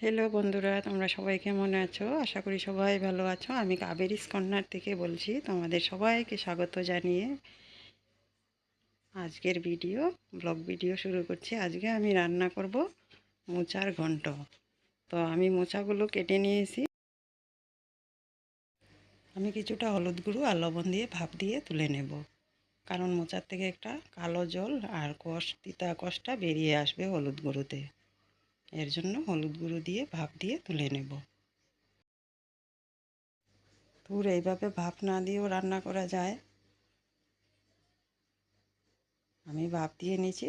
Hello বন্ধুরা, তোমরা সবাই কেমন আছো? আশা করি সবাই ভালো আছো। আমি কাবেরিস কর্নার থেকে বলছি, তোমাদের সবাইকে স্বাগত জানিয়ে আজকের ভিডিও, ব্লগ ভিডিও শুরু করছি। আজকে আমি রান্না করব মোচার ঘন্ট। তো আমি মোচাগুলো কেটে নিয়েছি। আমি কিছুটা হলুদ গুঁড়ো আর লবণ দিয়ে ভাপ দিয়ে তুলে নেব। কারণ মোচার থেকে একটা কালো জল আর কষ, তিতা কষটা বেরিয়ে আসবে হলুদ গুঁড়োতে। এর জন্য হলুদ গুঁড়ো দিয়ে ভাপ দিয়ে তুলে নেব। তুর এইভাবে ভাপ না দিয়েও রান্না করা যায়। আমি ভাপ দিয়ে নিয়েছি।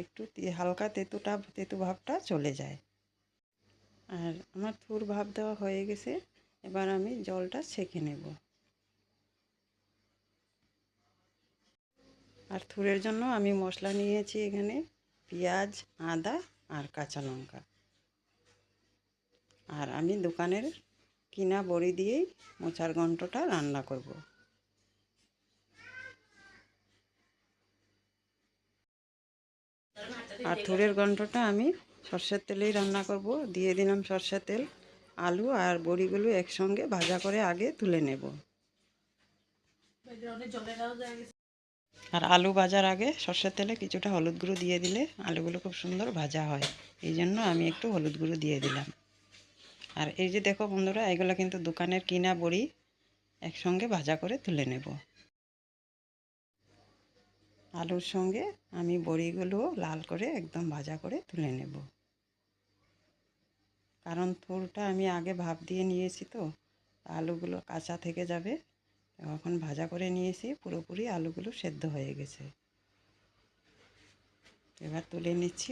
একটু হালকা তেঁতুটা তেঁতু ভাবটা চলে যায়। আর আমার থুর ভাপ দেওয়া হয়ে গেছে। এবার আমি জলটা ছেঁকে নেব। আর থুরের জন্য আমি মশলা নিয়েছি এখানে। পেঁয়াজ, আদা আর কাঁচা লঙ্কা। আর আমি দোকানের কিনা বড়ি দিয়েই মোচার ঘন্টটা রান্না করব। আর থুরের ঘন্টটা আমি সর্ষের তেলেই রান্না করব। দিয়ে দিলাম সর্ষের তেল, আলু আর বড়িগুলো একসঙ্গে ভাজা করে আগে তুলে নেব। আর আলু ভাজার আগে সর্ষের তেলে কিছুটা হলুদ গুঁড়ো দিয়ে দিলে আলুগুলো খুব সুন্দর ভাজা হয়। এই জন্য আমি একটু হলুদ গুঁড়ো দিয়ে দিলাম। আর এই যে দেখো বন্ধুরা, এগুলো কিন্তু দোকানের কিনা বড়ি, একসঙ্গে ভাজা করে তুলে নেব। আলুর সঙ্গে আমি বড়িগুলো লাল করে একদম ভাজা করে তুলে নেব। কারণ ফুলটা আমি আগে ভাপ দিয়ে নিয়েছি তো, আলুগুলো কাঁচা থেকে যাবে। এখন ভাজা করে নিয়েছি, পুরোপুরি আলুগুলো সেদ্ধ হয়ে গেছে। এবার তুলে নিচ্ছি।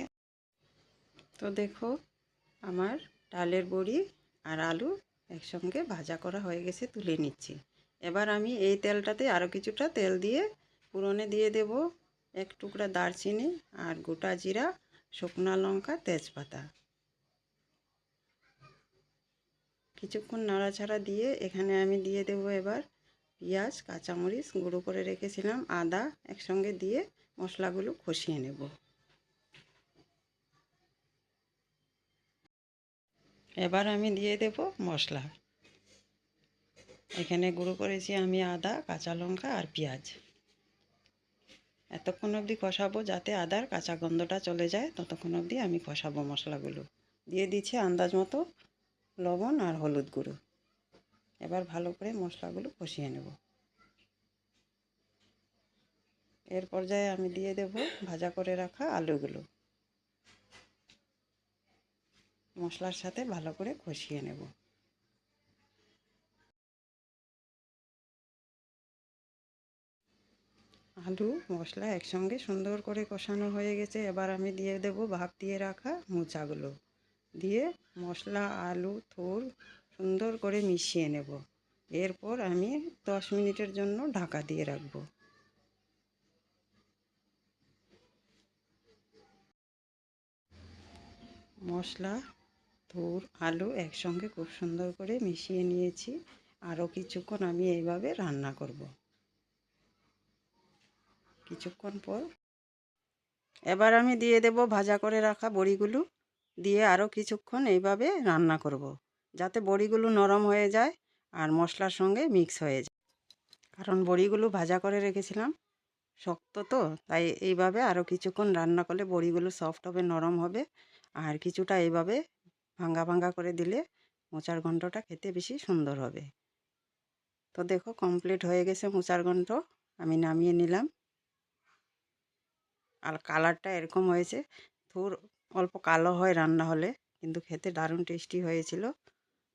তো দেখো, আমার ডালের বড়ি আর আলু একসঙ্গে ভাজা করা হয়ে গেছে, তুলে নিচ্ছি। এবার আমি এই তেলটাতে আরও কিছুটা তেল দিয়ে পুরনে দিয়ে দেব। এক টুকরা দারচিনি আর গোটা জিরা, শুকনা লঙ্কা, তেজপাতা। কিছুক্ষণ নাড়াচাড়া দিয়ে এখানে আমি দিয়ে দেব এবার পেঁয়াজ, কাঁচামরিচ গুঁড়ো করে রেখেছিলাম, আদা একসঙ্গে দিয়ে মশলাগুলো কষিয়ে নেব। এবার আমি দিয়ে দেব মশলা। এখানে গুঁড়ো করেছি আমি আদা, কাঁচা লঙ্কা আর পেঁয়াজ। এতক্ষণ অবধি কষাবো যাতে আদার কাঁচা গন্ধটা চলে যায়, ততক্ষণ অবধি আমি কষাবো মশলাগুলো। দিয়ে দিচ্ছি আন্দাজ মতো লবণ আর হলুদ গুঁড়ো। এবার ভালো করে মশলাগুলো কষিয়ে নেব। এর পর্যায়ে আমি দিয়ে দেব ভাজা করে রাখা আলুগুলো। মশলার সাথে ভালো করে কষিয়ে নেব। আলু, মশলা একসঙ্গে সুন্দর করে কষানো হয়ে গেছে। এবার আমি দিয়ে দেব ভাপ দিয়ে রাখা মোচাগুলো। দিয়ে মশলা, আলু থুর সুন্দর করে মিশিয়ে নেব। এরপর আমি দশ মিনিটের জন্য ঢাকা দিয়ে রাখব। মশলা থুর আলু একসঙ্গে খুব সুন্দর করে মিশিয়ে নিয়েছি। আরও কিছুক্ষণ আমি এইভাবে রান্না করব। কিছুক্ষণ পর এবার আমি দিয়ে দেব ভাজা করে রাখা বড়িগুলো। দিয়ে আরও কিছুক্ষণ এইভাবে রান্না করব। যাতে বড়িগুলো নরম হয়ে যায় আর মশলার সঙ্গে মিক্স হয়ে যায়। কারণ বড়িগুলো ভাজা করে রেখেছিলাম, শক্ত তো, তাই এইভাবে আরও কিছুক্ষণ রান্না করলে বড়িগুলো সফট হবে, নরম হবে। আর কিছুটা এইভাবে ভাঙ্গা ভাঙ্গা করে দিলে মোচার ঘণ্টটা খেতে বেশি সুন্দর হবে। তো দেখো কমপ্লিট হয়ে গেছে মোচার ঘণ্ট আমি নামিয়ে নিলাম। আর কালারটা এরকম হয়েছে থুর অল্প কালো হয় রান্না হলে, কিন্তু খেতে দারুণ টেস্টি হয়েছিল।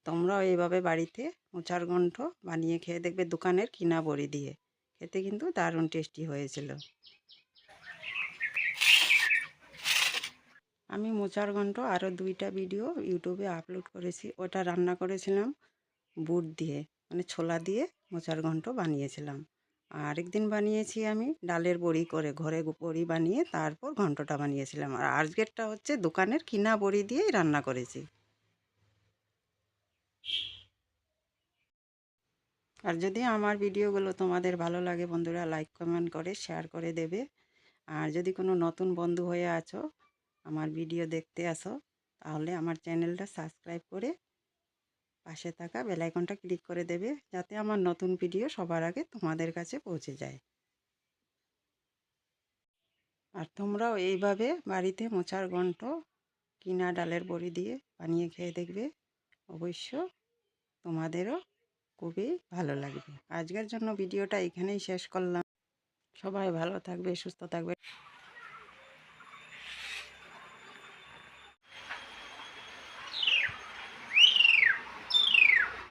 তোমরাও এইভাবে বাড়িতে মোচার গণ্ঠ বানিয়ে খেয়ে দেখবে দোকানের কিনা বড়ি দিয়ে। খেতে কিন্তু দারুণ টেস্টি হয়েছিল। আমি মোচার ঘন্ট আরও দুইটা ভিডিও ইউটিউবে আপলোড করেছি, ওটা রান্না করেছিলাম বুট দিয়ে মানে ছোলা দিয়ে মোচার ঘন্ট বানিয়েছিলাম। আরেকদিন বানিয়েছি আমি ডালের বড়ি করে, ঘরে বড়ি বানিয়ে তারপর ঘন্টটা বানিয়েছিলাম। আর আজকেরটা হচ্ছে দোকানের কিনা বড়ি দিয়েই রান্না করেছি। আর যদি আমার ভিডিওগুলো তোমাদের ভালো লাগে বন্ধুরা লাইক কমেন্ট করে শেয়ার করে দেবে। আর যদি কোনো নতুন বন্ধু হয়ে আছো, আমার ভিডিও দেখতে আসো, তাহলে আমার চ্যানেলটা সাবস্ক্রাইব করে পাশে থাকা বেলাইকনটা ক্লিক করে দেবে, যাতে আমার নতুন ভিডিও সবার আগে তোমাদের কাছে পৌঁছে যায়। আর তোমরাও এইভাবে বাড়িতে মোচার ঘন্ট, কিনা ডালের বড়ি দিয়ে বানিয়ে খেয়ে দেখবে। অবশ্য তোমাদেরও খুবই ভালো লাগবে। আজকের জন্য ভিডিওটা এখানেই শেষ করলাম। সবাই ভালো থাকবে, সুস্থ থাকবে।